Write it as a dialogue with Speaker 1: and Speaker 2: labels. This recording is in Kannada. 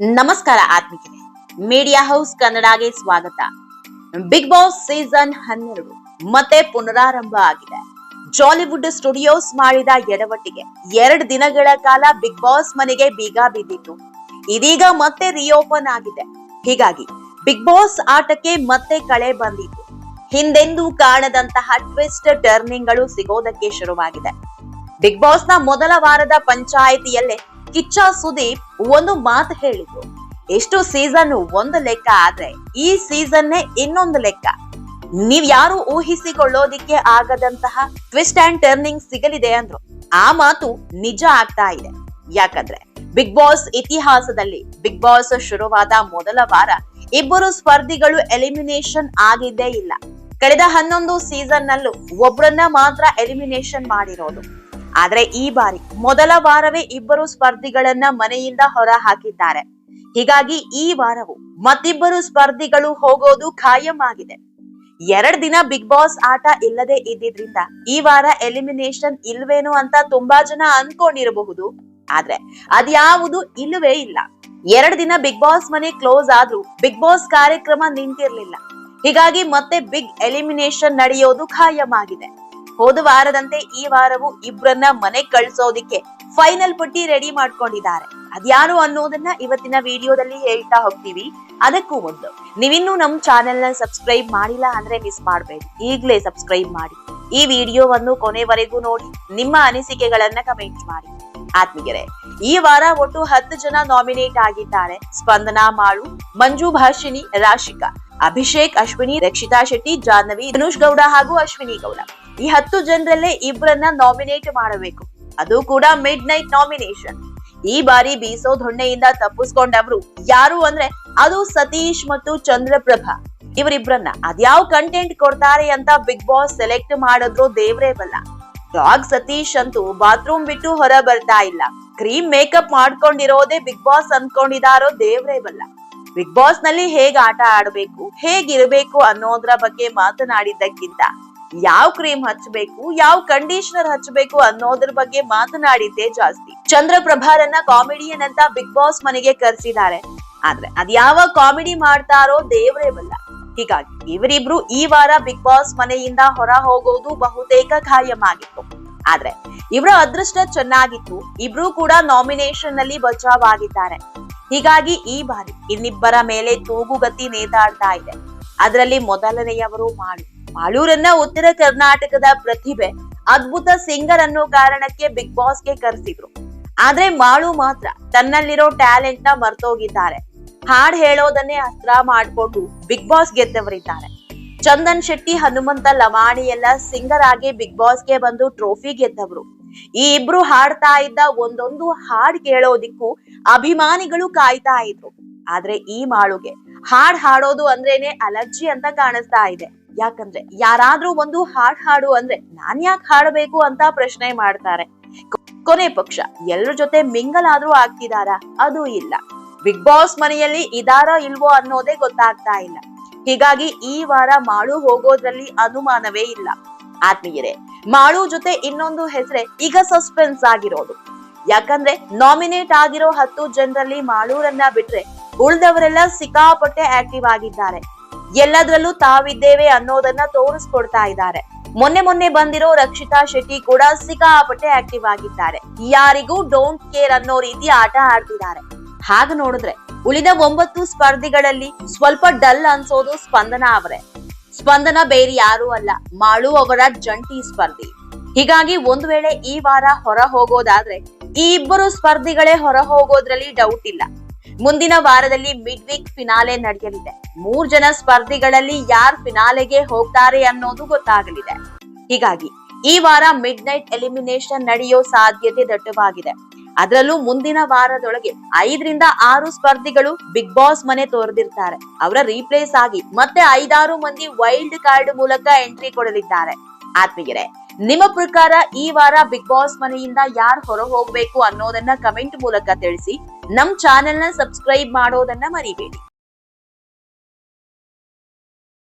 Speaker 1: ನಮಸ್ಕಾರ ಆತ್ಮಿಕರೇ. ಮೀಡಿಯಾ ಹೌಸ್ ಕನ್ನಡಗೆ ಸ್ವಾಗತ. ಬಿಗ್ ಬಾಸ್ ಸೀಸನ್ ಹನ್ನೆರಡು. ಮತ್ತೆ ಪುನರಾರಂಭ ಆಗಿದೆ. ಜಾಲಿವುಡ್ ಸ್ಟುಡಿಯೋಸ್ ಮಾಡಿದ ಎಡವಟ್ಟಿಗೆ ಎರಡು ದಿನಗಳ ಕಾಲ ಬಿಗ್ ಬಾಸ್ ಮನೆಗೆ ಬೀಗ ಬಿದ್ದಿತ್ತು ಇದೀಗ ಮತ್ತೆ ರಿಓಪನ್ ಆಗಿದೆ. ಹೀಗಾಗಿ ಬಿಗ್ ಬಾಸ್ ಆಟಕ್ಕೆ ಮತ್ತೆ ಕಳೆ ಬಂದಿತ್ತು. ಹಿಂದೆಂದೂ ಕಾಣದಂತಹ ಟ್ವಿಸ್ಟ್ ಟರ್ನಿಂಗ್ಗಳು ಸಿಗೋದಕ್ಕೆ ಶುರುವಾಗಿದೆ. ಬಿಗ್ ಬಾಸ್ನ ಮೊದಲ ವಾರದ ಪಂಚಾಯಿತಿಯಲ್ಲೇ ಕಿಚ್ಚ ಸುದೀಪ್ ಒಂದು ಮಾತು ಹೇಳಿದ್ರು. ಎಷ್ಟು ಸೀಸನ್ ಒಂದು ಲೆಕ್ಕ ಆದ್ರೆ ಈ ಸೀಸನ್ನೇ ಇನ್ನೊಂದು ಲೆಕ್ಕ. ನೀವ್ ಯಾರು ಊಹಿಸಿಕೊಳ್ಳೋದಿಕ್ಕೆ ಆಗದಂತಹ ಟ್ವಿಸ್ಟ್ ಅಂಡ್ ಟರ್ನಿಂಗ್ ಸಿಗಲಿದೆ ಅಂದ್ರು. ಆ ಮಾತು ನಿಜ ಆಗ್ತಾ ಇದೆ. ಯಾಕಂದ್ರೆ ಬಿಗ್ ಬಾಸ್ ಇತಿಹಾಸದಲ್ಲಿ ಬಿಗ್ ಬಾಸ್ ಶುರುವಾದ ಮೊದಲ ವಾರ ಇಬ್ಬರು ಸ್ಪರ್ಧಿಗಳು ಎಲಿಮಿನೇಷನ್ ಆಗಿದ್ದೇ ಇಲ್ಲ. ಕಳೆದ ಹನ್ನೊಂದು ಸೀಸನ್ ನಲ್ಲೂ ಒಬ್ರನ್ನ ಮಾತ್ರ ಎಲಿಮಿನೇಷನ್ ಮಾಡಿರೋದು. ಆದ್ರೆ ಈ ಬಾರಿ ಮೊದಲ ವಾರವೇ ಇಬ್ಬರು ಸ್ಪರ್ಧಿಗಳನ್ನ ಮನೆಯಿಂದ ಹೊರ ಹಾಕಿದ್ದಾರೆ ಹೀಗಾಗಿ ಈ ವಾರವು ಮತ್ತಿಬ್ಬರು ಸ್ಪರ್ಧಿಗಳು ಹೋಗೋದು ಖಾಯಂ ಆಗಿದೆ ಎರಡ್ ದಿನ ಬಿಗ್ ಬಾಸ್ ಆಟ ಇಲ್ಲದೆ ಇದ್ದಿದ್ರಿಂದ ಈ ವಾರ ಎಲಿಮಿನೇಷನ್ ಇಲ್ವೇನೋ ಅಂತ ತುಂಬಾ ಜನ ಅನ್ಕೊಂಡಿರಬಹುದು. ಆದ್ರೆ ಅದ್ಯಾವುದು ಇಲ್ಲವೇ ಇಲ್ಲ. ಎರಡ್ ದಿನ ಬಿಗ್ ಬಾಸ್ ಮನೆ ಕ್ಲೋಸ್ ಆದ್ರೂ ಬಿಗ್ ಬಾಸ್ ಕಾರ್ಯಕ್ರಮ ನಿಂತಿರ್ಲಿಲ್ಲ. ಹೀಗಾಗಿ ಮತ್ತೆ ಬಿಗ್ ಎಲಿಮಿನೇಷನ್ ನಡೆಯೋದು ಖಾಯಂ ಆಗಿದೆ ಹೋದ ವಾರದಂತೆ ಈ ವಾರವು ಇಬ್ರನ್ನ ಮನೆ ಕಳ್ಸೋದಿಕ್ಕೆ ಫೈನಲ್ ಪಟ್ಟಿ ರೆಡಿ ಮಾಡ್ಕೊಂಡಿದ್ದಾರೆ. ಅದ್ಯಾರು ಅನ್ನೋದನ್ನ ಇವತ್ತಿನ ವಿಡಿಯೋದಲ್ಲಿ ಹೇಳ್ತಾ ಹೋಗ್ತೀವಿ. ಅದಕ್ಕೂ ಮೊದಲು ನೀವಿನ್ನೂ ನಮ್ ಚಾನೆಲ್ನ ಸಬ್ಸ್ಕ್ರೈಬ್ ಮಾಡಿಲ್ಲ ಅಂದ್ರೆ ಮಿಸ್ ಮಾಡಬೇಡಿ. ಈಗ್ಲೇ ಸಬ್ಸ್ಕ್ರೈಬ್ ಮಾಡಿ. ಈ ವಿಡಿಯೋವನ್ನು ಕೊನೆವರೆಗೂ ನೋಡಿ, ನಿಮ್ಮ ಅನಿಸಿಕೆಗಳನ್ನ ಕಮೆಂಟ್ ಮಾಡಿ. ಆತ್ಮೀಯರೇ, ಈ ವಾರ ಒಟ್ಟು ಹತ್ತು ಜನ ನಾಮಿನೇಟ್ ಆಗಿದ್ದಾರೆ. ಸ್ಪಂದನಾ ಮಾಳು, ಮಂಜು ಭಾಷಿಣಿ, ರಾಶಿಕಾ, ಅಭಿಷೇಕ್ ಅಶ್ವಿನಿ, ರಕ್ಷಿತಾ ಶೆಟ್ಟಿ, ಜಾಹ್ನವಿ, ಧನುಷ್ ಗೌಡ ಹಾಗೂ ಅಶ್ವಿನಿ ಗೌಡ. ಈ ಹತ್ತು ಜನರಲ್ಲೇ ಇಬ್ಬರನ್ನ ನಾಮಿನೇಟ್ ಮಾಡಬೇಕು. ಅದು ಕೂಡ ಮಿಡ್ ನೈಟ್ ನಾಮಿನೇಷನ್ ಈ ಬಾರಿ ಬೀಸೋ ದೊಣ್ಣೆಯಿಂದ ತಪ್ಪಿಸ್ಕೊಂಡವರು ಯಾರು ಅಂದ್ರೆ ಅದು ಸತೀಶ್ ಮತ್ತು ಚಂದ್ರಪ್ರಭಾ. ಇವರಿಬ್ರನ್ನ ಅದ್ಯಾವ್ ಕಂಟೆಂಟ್ ಕೊಡ್ತಾರೆ ಅಂತ ಬಿಗ್ ಬಾಸ್ ಸೆಲೆಕ್ಟ್ ಮಾಡಿದ್ರು ದೇವ್ರೇ ಬಲ್ಲ. ಡಾಗ್ ಸತೀಶ್ ಅಂತೂ ಬಾತ್ರೂಮ್ ಬಿಟ್ಟು ಹೊರ ಬರ್ತಾ ಇಲ್ಲ. ಕ್ರೀಮ್ ಮೇಕಪ್ ಮಾಡ್ಕೊಂಡಿರೋದೇ ಬಿಗ್ ಬಾಸ್ ಅನ್ಕೊಂಡಿದಾರೋ ದೇವ್ರೇ ಬಲ್ಲ. ಬಿಗ್ ಬಾಸ್ನಲ್ಲಿ ಹೇಗ್ ಆಟ ಆಡ್ಬೇಕು, ಹೇಗಿರ್ಬೇಕು ಅನ್ನೋದ್ರ ಬಗ್ಗೆ ಮಾತನಾಡಿದ್ದಕ್ಕಿಂತ ಯಾವ ಕ್ರೀಮ್ ಹಚ್ಚಬೇಕು, ಯಾವ ಕಂಡೀಷನರ್ ಹಚ್ಚಬೇಕು ಅನ್ನೋದ್ರ ಬಗ್ಗೆ ಮಾತನಾಡಿದ್ದೇ ಜಾಸ್ತಿ. ಚಂದ್ರಪ್ರಭಾರನ್ನ ಕಾಮಿಡಿಯನ್ ಅಂತ ಬಿಗ್ ಬಾಸ್ ಮನೆಗೆ ಕರೆಸಿದ್ದಾರೆ. ಆದ್ರೆ ಅದ್ಯಾವ ಕಾಮಿಡಿ ಮಾಡ್ತಾರೋ ದೇವರೇ ಬಲ್ಲ. ಹೀಗಾಗಿ ಇವರಿಬ್ರು ಈ ವಾರ ಬಿಗ್ ಬಾಸ್ ಮನೆಯಿಂದ ಹೊರ ಹೋಗೋದು ಬಹುತೇಕ ಖಾಯಂ ಆಗಿತ್ತು ಆದ್ರೆ ಇವರ ಅದೃಷ್ಟ ಚೆನ್ನಾಗಿತ್ತು, ಇಬ್ರು ಕೂಡ ನಾಮಿನೇಷನ್ನಲ್ಲಿ ಬಚಾವಾಗಿದ್ದಾರೆ. ಹೀಗಾಗಿ ಈ ಬಾರಿ ಇನ್ನಿಬ್ಬರ ಮೇಲೆ ತೂಗುಗತಿ ನೇತಾಡ್ತಾ ಇದೆ. ಅದರಲ್ಲಿ ಮೊದಲನೆಯವರು ಮಾಳು ಮಾಳೂರನ್ನ ಉತ್ತರ ಕರ್ನಾಟಕದ ಪ್ರತಿಭೆ, ಅದ್ಭುತ ಸಿಂಗರ್ ಅನ್ನೋ ಕಾರಣಕ್ಕೆ ಬಿಗ್ ಬಾಸ್ಗೆ ಕರೆಸಿದ್ರು. ಆದ್ರೆ ಮಾಳು ಮಾತ್ರ ತನ್ನಲ್ಲಿರೋ ಟ್ಯಾಲೆಂಟ್ನ ಮರ್ತೋಗಿದ್ದಾರೆ. ಹಾಡ್ ಹೇಳೋದನ್ನೇ ಅಸ್ತ್ರ ಮಾಡ್ಕೊಂಡು ಬಿಗ್ ಬಾಸ್ ಗೆದ್ದವರಿದ್ದಾರೆ. ಚಂದನ್ ಶೆಟ್ಟಿ, ಹನುಮಂತ ಲವಾಣಿ ಎಲ್ಲ ಸಿಂಗರ್ ಆಗಿ ಬಿಗ್ ಬಾಸ್ಗೆ ಬಂದು ಟ್ರೋಫಿ ಗೆದ್ದವರು. ಈ ಇಬ್ರು ಹಾಡ್ತಾ ಇದ್ದ ಒಂದೊಂದು ಹಾಡ್ ಕೇಳೋದಿಕ್ಕೂ ಅಭಿಮಾನಿಗಳು ಕಾಯ್ತಾ ಇದ್ರು. ಆದ್ರೆ ಈ ಮಾಳುಗೆ ಹಾಡ್ ಹಾಡೋದು ಅಂದ್ರೇನೆ ಅಲರ್ಜಿ ಅಂತ ಕಾಣಿಸ್ತಾ ಇದೆ. ಯಾಕಂದ್ರೆ ಯಾರಾದ್ರೂ ಒಂದು ಹಾಡ್ ಹಾಡು ಅಂದ್ರೆ ನಾನ್ ಯಾಕೆ ಹಾಡಬೇಕು ಅಂತ ಪ್ರಶ್ನೆ ಮಾಡ್ತಾರೆ. ಕೊನೆ ಪಕ್ಷ ಎಲ್ರ ಜೊತೆ ಮಿಂಗಲ್ ಆದ್ರೂ ಆಗ್ತಿದಾರಾ? ಅದು ಇಲ್ಲ. ಬಿಗ್ ಬಾಸ್ ಮನೆಯಲ್ಲಿ ಇದಾರೋ ಇಲ್ವೋ ಅನ್ನೋದೇ ಗೊತ್ತಾಗ್ತಾ ಇಲ್ಲ. ಹೀಗಾಗಿ ಈ ವಾರ ಮಾಳು ಹೋಗೋದ್ರಲ್ಲಿ ಅನುಮಾನವೇ ಇಲ್ಲ. ಆತ್ಮೀಯರೇ, ಮಾಳು ಜೊತೆ ಇನ್ನೊಂದು ಹೆಸರೇ ಈಗ ಸಸ್ಪೆನ್ಸ್ ಆಗಿರೋದು. ಯಾಕಂದ್ರೆ ನಾಮಿನೇಟ್ ಆಗಿರೋ ಹತ್ತು ಜನರಲ್ಲಿ ಮಾಳೂರನ್ನ ಬಿಟ್ರೆ ಉಳಿದವರೆಲ್ಲ ಸಿಕ್ಕಾಪಟ್ಟೆ ಆಕ್ಟಿವ್ ಆಗಿದ್ದಾರೆ. ಎಲ್ಲದರಲ್ಲೂ ತಾವಿದ್ದೇವೆ ಅನ್ನೋದನ್ನ ತೋರಿಸ್ಕೊಡ್ತಾ ಇದ್ದಾರೆ. ಮೊನ್ನೆ ಮೊನ್ನೆ ಬಂದಿರೋ ರಕ್ಷಿತಾ ಶೆಟ್ಟಿ ಕೂಡ ಸಿಕ್ಕಾಪಟ್ಟೆ ಆಕ್ಟಿವ್ ಆಗಿದ್ದಾರೆ. ಯಾರಿಗೂ ಡೋಂಟ್ ಕೇರ್ ಅನ್ನೋ ರೀತಿ ಆಟ ಆಡ್ತಿದ್ದಾರೆ. ಹಾಗೆ ನೋಡಿದ್ರೆ, ಉಳಿದ ಒಂಬತ್ತು ಸ್ಪರ್ಧಿಗಳಲ್ಲಿ ಸ್ವಲ್ಪ ಡಲ್ ಅನ್ಸೋದು ಸ್ಪಂದನ ಅವರೇ. ಸ್ಪಂದನ ಬೇರೆ ಯಾರು ಅಲ್ಲ, ಮಾಳು ಅವರ ಜಂಟಿ ಸ್ಪರ್ಧಿ. ಹೀಗಾಗಿ ಒಂದ್ ವೇಳೆ ಈ ವಾರ ಹೊರ ಹೋಗೋದಾದ್ರೆ, ಈ ಇಬ್ಬರು ಸ್ಪರ್ಧಿಗಳೇ ಹೊರ ಹೋಗೋದ್ರಲ್ಲಿ ಡೌಟ್ ಇಲ್ಲ. ಮುಂದಿನ ವಾರದಲ್ಲಿ ಮಿಡ್ ವೀಕ್ ಫಿನಾಲೆ ನಡೆಯಲಿದೆ. ಮೂರ್ ಜನ ಸ್ಪರ್ಧಿಗಳಲ್ಲಿ ಯಾರ್ ಫಿನಾಲೆಗೆ ಹೋಗ್ತಾರೆ ಅನ್ನೋದು ಗೊತ್ತಾಗಲಿದೆ. ಹೀಗಾಗಿ ಈ ವಾರ ಮಿಡ್ ನೈಟ್ ಎಲಿಮಿನೇಷನ್ ನಡೆಯೋ ಸಾಧ್ಯತೆ ದಟ್ಟವಾಗಿದೆ. ಅದರಲ್ಲೂ ಮುಂದಿನ ವಾರದೊಳಗೆ ಐದರಿಂದ ಆರು ಸ್ಪರ್ಧಿಗಳು ಬಿಗ್ ಬಾಸ್ ಮನೆ ತೋರ್ದಿರ್ತಾರೆ. ಅವರ ರೀಪ್ಲೇಸ್ ಆಗಿ ಮತ್ತೆ ಐದಾರು ಮಂದಿ ವೈಲ್ಡ್ ಕಾರ್ಡ್ ಮೂಲಕ ಎಂಟ್ರಿ ಕೊಡಲಿದ್ದಾರೆ. ಆತ್ಮೀಯರೇ, ನಿಮ್ಮ ಪ್ರಕಾರ ಈ ವಾರ ಬಿಗ್ ಬಾಸ್ ಮನೆಯಿಂದ ಯಾರು ಹೊರ ಹೋಗ್ಬೇಕು ಅನ್ನೋದನ್ನ ಕಮೆಂಟ್ ಮೂಲಕ ತಿಳಿಸಿ. ನಮ್ ಚಾನೆಲ್ನ ಸಬ್ಸ್ಕ್ರೈಬ್ ಮಾಡೋದನ್ನ ಮರಿಬೇಡಿ.